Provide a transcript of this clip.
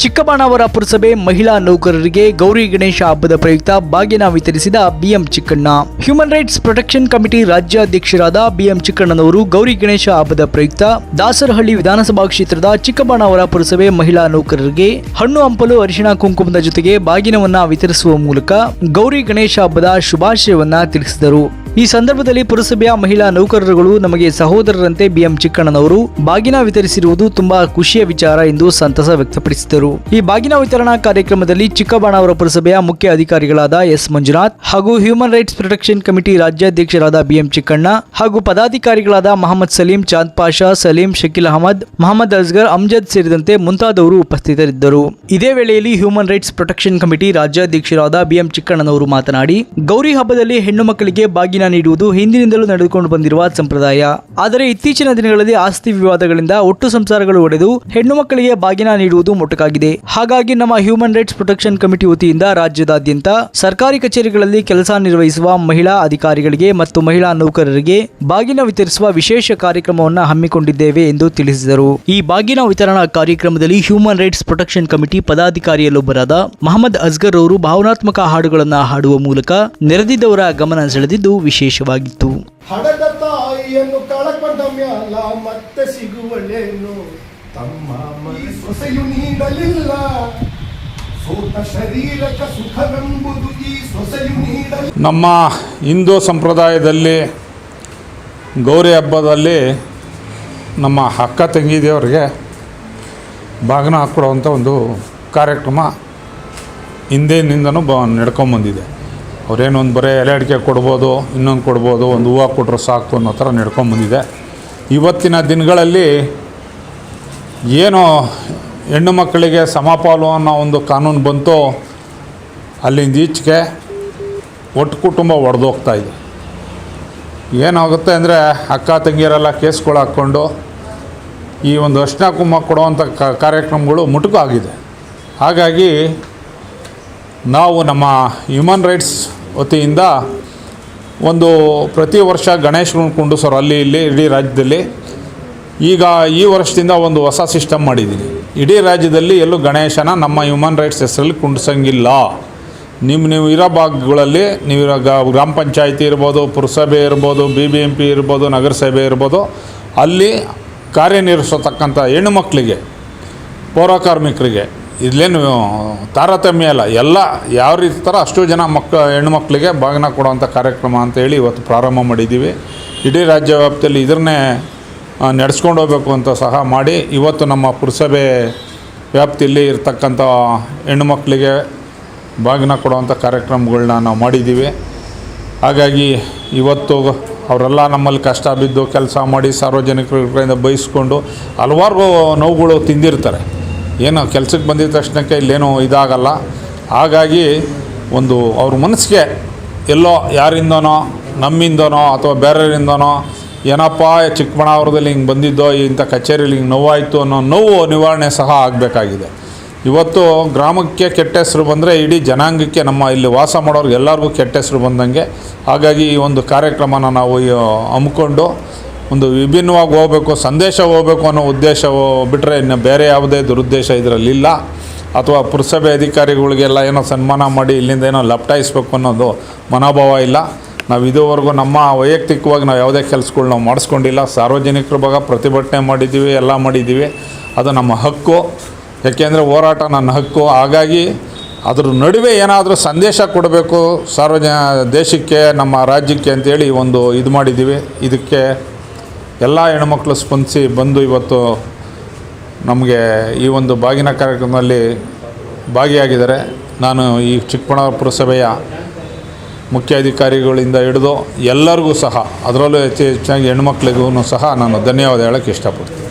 ಚಿಕ್ಕಬಾಣಾವರ ಪುರಸಭೆ ಮಹಿಳಾ ನೌಕರರಿಗೆ ಗೌರಿ ಗಣೇಶ ಹಬ್ಬದ ಪ್ರಯುಕ್ತ ಬಾಗಿನ ವಿತರಿಸಿದ BM Chikkanna. Human rights protection committee ರಾಜ್ಯಾಧ್ಯಕ್ಷರಾದ BM ಚಿಕ್ಕಣ್ಣನವರು ಗೌರಿ ಗಣೇಶ ಹಬ್ಬದ ಪ್ರಯುಕ್ತ ದಾಸರಹಳ್ಳಿ ವಿಧಾನಸಭಾ ಕ್ಷೇತ್ರದ ಚಿಕ್ಕಬಾಣಾವರ ಪುರಸಭೆ ಮಹಿಳಾ ನೌಕರರಿಗೆ ಹಣ್ಣು ಹಂಪಲು ಅರಿಶಿಣ ಕುಂಕುಮದ ಜೊತೆಗೆ ಬಾಗಿನವನ್ನ ವಿತರಿಸುವ ಮೂಲಕ ಗೌರಿ ಗಣೇಶ ಹಬ್ಬದ ಶುಭಾಶಯವನ್ನ ತಿಳಿಸಿದರು. ಈ ಸಂದರ್ಭದಲ್ಲಿ ಪುರಸಭೆಯ ಮಹಿಳಾ ನೌಕರರುಗಳು ನಮಗೆ ಸಹೋದರರಂತೆ ಬಿಎಂ ಚಿಕ್ಕಣ್ಣನವರು ಬಾಗಿನ ವಿತರಿಸಿರುವುದು ತುಂಬಾ ಖುಷಿಯ ವಿಚಾರ ಎಂದು ಸಂತಸ ವ್ಯಕ್ತಪಡಿಸಿದರು. ಈ ಬಾಗಿನ ವಿತರಣಾ ಕಾರ್ಯಕ್ರಮದಲ್ಲಿ ಚಿಕ್ಕಬಾಣಾವರ ಪುರಸಭೆಯ ಮುಖ್ಯ ಅಧಿಕಾರಿಗಳಾದ ಎಸ್ ಮಂಜುನಾಥ್ ಹಾಗೂ ಹ್ಯೂಮನ್ ರೈಟ್ಸ್ ಪ್ರೊಟೆಕ್ಷನ್ ಕಮಿಟಿ ರಾಜ್ಯಾಧ್ಯಕ್ಷರಾದ ಬಿಎಂ ಚಿಕ್ಕಣ್ಣ ಹಾಗೂ ಪದಾಧಿಕಾರಿಗಳಾದ ಮಹಮ್ಮದ್ ಸಲೀಂ ಚಾಂದ್ ಪಾಷಾ, ಸಲೀಂ ಶಕೀಲ್ ಅಹಮದ್, ಮಹಮ್ಮದ್ ಅಜ್ಗರ್ ಅಮ್ಜದ್ ಸೇರಿದಂತೆ ಮುಂತಾದವರು ಉಪಸ್ಥಿತರಿದ್ದರು. ಇದೇ ವೇಳೆಯಲ್ಲಿ ಹ್ಯೂಮನ್ ರೈಟ್ಸ್ ಪ್ರೊಟೆಕ್ಷನ್ ಕಮಿಟಿ ರಾಜ್ಯಾಧ್ಯಕ್ಷರಾದ ಬಿಎಂ ಚಿಕ್ಕಣ್ಣನವರು ಮಾತನಾಡಿ, ಗೌರಿ ಹಬ್ಬದಲ್ಲಿ ಹೆಣ್ಣು ಮಕ್ಕಳಿಗೆ ಬಾಗಿನ ನೀಡುವುದು ಹಿಂದಿನಿಂದಲೂ ನಡೆದುಕೊಂಡು ಬಂದಿರುವ ಸಂಪ್ರದಾಯ. ಆದರೆ ಇತ್ತೀಚಿನ ದಿನಗಳಲ್ಲಿ ಆಸ್ತಿ ವಿವಾದಗಳಿಂದ ಒಟ್ಟು ಸಂಸಾರಗಳು ಒಡೆದು ಹೆಣ್ಣು ಮಕ್ಕಳಿಗೆ ಬಾಗಿನ ನೀಡುವುದು ಮೊಟಕಾಗಿದೆ. ಹಾಗಾಗಿ ನಮ್ಮ ಹ್ಯೂಮನ್ ರೈಟ್ಸ್ ಪ್ರೊಟೆಕ್ಷನ್ ಕಮಿಟಿ ವತಿಯಿಂದ ರಾಜ್ಯದಾದ್ಯಂತ ಸರ್ಕಾರಿ ಕಚೇರಿಗಳಲ್ಲಿ ಕೆಲಸ ನಿರ್ವಹಿಸುವ ಮಹಿಳಾ ಅಧಿಕಾರಿಗಳಿಗೆ ಮತ್ತು ಮಹಿಳಾ ನೌಕರರಿಗೆ ಬಾಗಿನ ವಿತರಿಸುವ ವಿಶೇಷ ಕಾರ್ಯಕ್ರಮವನ್ನು ಹಮ್ಮಿಕೊಂಡಿದ್ದೇವೆ ಎಂದು ತಿಳಿಸಿದರು. ಈ ಬಾಗಿನ ವಿತರಣಾ ಕಾರ್ಯಕ್ರಮದಲ್ಲಿ ಹ್ಯೂಮನ್ ರೈಟ್ಸ್ ಪ್ರೊಟೆಕ್ಷನ್ ಕಮಿಟಿ ಪದಾಧಿಕಾರಿಯಲ್ಲೊಬ್ಬರಾದ ಮಹಮ್ಮದ್ ಅಸ್ಗರ್ ಅವರು ಭಾವನಾತ್ಮಕ ಹಾಡುಗಳನ್ನು ಹಾಡುವ ಮೂಲಕ ನೆರೆದಿದ್ದವರ ಗಮನ ಸೆಳೆದಿದ್ದು ವಿಶೇಷವಾಗಿತ್ತು. ಹಡದ ತಾಯಿಯನ್ನು ಕಳಕೊಂಡ ಮ್ಯಾಲ ಮತ್ತೆ ಸಿಗುವಳೇನು? ತಮ್ಮ ಸೊಸೆಯು ನೀಡಲಿಲ್ಲ. ಸೋತ ಶರೀರಕ ಸುಖವೆಂಬುದು ಈ ಸೊಸೆಯು ನೀಡಲಿಲ್ಲ ನಮ್ಮ ಹಿಂದೂ ಸಂಪ್ರದಾಯದಲ್ಲಿ ಗೌರಿ ಹಬ್ಬದಲ್ಲಿ ನಮ್ಮ ಅಕ್ಕ ತಂಗಿದೇವ್ರಿಗೆ ಬಾಗಿನ ಹಾಕ್ಕೊಡುವಂಥ ಒಂದು ಕಾರ್ಯಕ್ರಮ ಹಿಂದಿನಿಂದನೂ ಬ ನಡ್ಕೊಂಬಂದಿದೆ. ಅವ್ರೇನು ಒಂದು ಬರೀ ಎಲೆ ಅಡಿಕೆ ಕೊಡ್ಬೋದು, ಇನ್ನೊಂದು ಕೊಡ್ಬೋದು, ಒಂದು ಹೂವು ಕೊಟ್ಟರೆ ಸಾಕು ಅನ್ನೋ ಥರ ನಡ್ಕೊಂಬಂದಿದೆ ಇವತ್ತಿನ ದಿನಗಳಲ್ಲಿ ಏನು ಹೆಣ್ಣು ಮಕ್ಕಳಿಗೆ ಸಮಪಾಲು ಅನ್ನೋ ಒಂದು ಕಾನೂನು ಬಂತು, ಅಲ್ಲಿಂದ ಈಚೆಗೆ ಒಟ್ಟು ಕುಟುಂಬ ಒಡೆದೋಗ್ತಾ ಇದೆ. ಏನಾಗುತ್ತೆ ಅಂದರೆ ಅಕ್ಕ ತಂಗಿಯರೆಲ್ಲ ಕೇಸ್ಗಳು ಹಾಕ್ಕೊಂಡು ಈ ಒಂದು ಅರ್ಶಿನ ಕುಂಭ ಕೊಡುವಂಥ ಕ, ಕಾರ್ಯಕ್ರಮಗಳು ಮುಟುಕು ಆಗಿದೆ ಹಾಗಾಗಿ ನಾವು ನಮ್ಮ ಹ್ಯೂಮನ್ ರೈಟ್ಸ್ ವತಿಯಿಂದ ಒಂದು ಪ್ರತಿ ವರ್ಷ ಗಣೇಶಗಳನ್ನ ಸರ್, ಅಲ್ಲಿ ಇಲ್ಲಿ ಇಡೀ ರಾಜ್ಯದಲ್ಲಿ ಈಗ ಈ ವರ್ಷದಿಂದ ಒಂದು ಹೊಸ ಸಿಸ್ಟಮ್ ಮಾಡಿದ್ದೀನಿ. ಇಡೀ ರಾಜ್ಯದಲ್ಲಿ ಎಲ್ಲೂ ಗಣೇಶನ ನಮ್ಮ ಹ್ಯೂಮನ್ ರೈಟ್ಸ್ ಹೆಸರಲ್ಲಿ ಕುಂಡ್ಸಂಗಿಲ್ಲ. ನಿಮ್ಮ ನೀವು ಇರೋ ಭಾಗಗಳಲ್ಲಿ, ನೀವು ಗ್ರಾಮ ಪಂಚಾಯತಿ ಇರ್ಬೋದು, ಪುರಸಭೆ ಇರ್ಬೋದು ಬಿ ಬಿ ಎಂ ಪಿ ಇರ್ಬೋದು, ನಗರಸಭೆ ಇರ್ಬೋದು, ಅಲ್ಲಿ ಕಾರ್ಯನಿರ್ವಹಿಸತಕ್ಕಂಥ ಹೆಣ್ಣು ಮಕ್ಕಳಿಗೆ, ಪೌರ ಕಾರ್ಮಿಕರಿಗೆ ಇಲ್ಲೇನು, ತಾರತಮ್ಯ ಅಲ್ಲ ಎಲ್ಲ ಯಾವ ರೀತಿ ಥರ ಅಷ್ಟು ಜನ ಮಕ್ಕ ಮಕ್ಕಳಿಗೆ ಬಾಗಿನ ಕೊಡುವಂಥ ಕಾರ್ಯಕ್ರಮ ಅಂತ ಹೇಳಿ ಇವತ್ತು ಪ್ರಾರಂಭ ಮಾಡಿದ್ದೀವಿ. ಇಡೀ ರಾಜ್ಯ ವ್ಯಾಪ್ತಿಯಲ್ಲಿ ಇದನ್ನೇ ನಡೆಸ್ಕೊಂಡು ಹೋಗಬೇಕು ಅಂತ ಸಹ ಮಾಡಿ ಇವತ್ತು ನಮ್ಮ ಪುರಸಭೆ ವ್ಯಾಪ್ತಿಯಲ್ಲಿ ಇರ್ತಕ್ಕಂಥ ಹೆಣ್ಣು ಮಕ್ಕಳಿಗೆ ಬಾಗಿನ ಕೊಡುವಂಥ ಕಾರ್ಯಕ್ರಮಗಳನ್ನ ನಾವು ಮಾಡಿದ್ದೀವಿ. ಹಾಗಾಗಿ ಇವತ್ತು ಅವರೆಲ್ಲ ನಮ್ಮಲ್ಲಿ ಕಷ್ಟ ಬಿದ್ದು ಕೆಲಸ ಮಾಡಿ ಸಾರ್ವಜನಿಕರಿಂದ ಬಯಸ್ಕೊಂಡು ಹಲವಾರು ನೋವುಗಳು ತಿಂದಿರ್ತಾರೆ. ಏನೋ ಕೆಲಸಕ್ಕೆ ಬಂದಿದ ತಕ್ಷಣಕ್ಕೆ ಇಲ್ಲೇನೋ ಇದಾಗಲ್ಲ. ಹಾಗಾಗಿ ಒಂದು ಅವ್ರ ಮನಸ್ಸಿಗೆ ಎಲ್ಲೋ ಯಾರಿಂದನೋ, ನಮ್ಮಿಂದನೋ ಅಥವಾ ಬೇರೆಯವರಿಂದನೋ, ಏನಪ್ಪ ಚಿಕ್ಕಬಳ್ಳಾಪುರದಲ್ಲಿ ಹಿಂಗೆ ಬಂದಿದ್ದೋ ಇಂಥ ಕಚೇರಿಯಲ್ಲಿ ಹಿಂಗೆ ನೋವಾಯಿತು ಅನ್ನೋ ನೋವು ನಿವಾರಣೆ ಸಹ ಆಗಬೇಕಾಗಿದೆ. ಇವತ್ತು ಗ್ರಾಮಕ್ಕೆ ಕೆಟ್ಟ ಹೆಸರು ಬಂದರೆ ಇಡೀ ಜನಾಂಗಕ್ಕೆ ನಮ್ಮ ಇಲ್ಲಿ ವಾಸ ಮಾಡೋರ್ಗೆ ಎಲ್ಲರಿಗೂ ಕೆಟ್ಟ ಹೆಸರು ಬಂದಂಗೆ. ಹಾಗಾಗಿ ಈ ಒಂದು ಕಾರ್ಯಕ್ರಮನ ನಾವು ಹಮ್ಮಿಕೊಂಡು ಒಂದು ವಿಭಿನ್ನವಾಗಿ ಹೋಗಬೇಕು, ಸಂದೇಶ ಹೋಗಬೇಕು ಅನ್ನೋ ಉದ್ದೇಶ ಬಿಟ್ಟರೆ ಇನ್ನು ಬೇರೆ ಯಾವುದೇ ದುರುದ್ದೇಶ ಇದರಲ್ಲಿಲ್ಲ ಅಥವಾ ಪುರಸಭೆ ಅಧಿಕಾರಿಗಳಿಗೆಲ್ಲ ಏನೋ ಸನ್ಮಾನ ಮಾಡಿ ಇಲ್ಲಿಂದ ಏನೋ ಲಪ್ಟಾಯಿಸ್ಬೇಕು ಅನ್ನೋದು ಮನೋಭಾವ ಇಲ್ಲ. ನಾವು ಇದುವರೆಗೂ ನಮ್ಮ ವೈಯಕ್ತಿಕವಾಗಿ ನಾವು ಯಾವುದೇ ಕೆಲಸಗಳು ನಾವು ಮಾಡಿಸ್ಕೊಂಡಿಲ್ಲ. ಸಾರ್ವಜನಿಕರ ಭಾಗ ಪ್ರತಿಭಟನೆ ಮಾಡಿದ್ದೀವಿ, ಎಲ್ಲ ಮಾಡಿದ್ದೀವಿ. ಅದು ನಮ್ಮ ಹಕ್ಕು. ಯಾಕೆಂದರೆ ಹೋರಾಟ ನನ್ನ ಹಕ್ಕು. ಹಾಗಾಗಿ ಅದ್ರ ನಡುವೆ ಏನಾದರೂ ಸಂದೇಶ ಕೊಡಬೇಕು ಸಾರ್ವಜನ ದೇಶಕ್ಕೆ, ನಮ್ಮ ರಾಜ್ಯಕ್ಕೆ ಅಂತೇಳಿ ಒಂದು ಇದು ಮಾಡಿದ್ದೀವಿ. ಇದಕ್ಕೆ ಎಲ್ಲ ಹೆಣ್ಮಕ್ಳು ಸ್ಪಂದಿಸಿ ಬಂದು ಇವತ್ತು ನಮಗೆ ಈ ಒಂದು ಬಾಗಿನ ಕಾರ್ಯಕ್ರಮದಲ್ಲಿ ಭಾಗಿಯಾಗಿದ್ದಾರೆ. ನಾನು ಈ ಚಿಕ್ಕಬಳ್ಳಾಪುರ ಪುರಸಭೆಯ ಮುಖ್ಯ ಅಧಿಕಾರಿಗಳಿಂದ ಹಿಡಿದು ಎಲ್ಲರಿಗೂ ಸಹ, ಅದರಲ್ಲೂ ಹೆಚ್ಚು ಹೆಚ್ಚಾಗಿ ಹೆಣ್ಮಕ್ಳಿಗೂ ಸಹ ನಾನು ಧನ್ಯವಾದ ಹೇಳೋಕ್ಕೆ ಇಷ್ಟಪಡ್ತೀನಿ.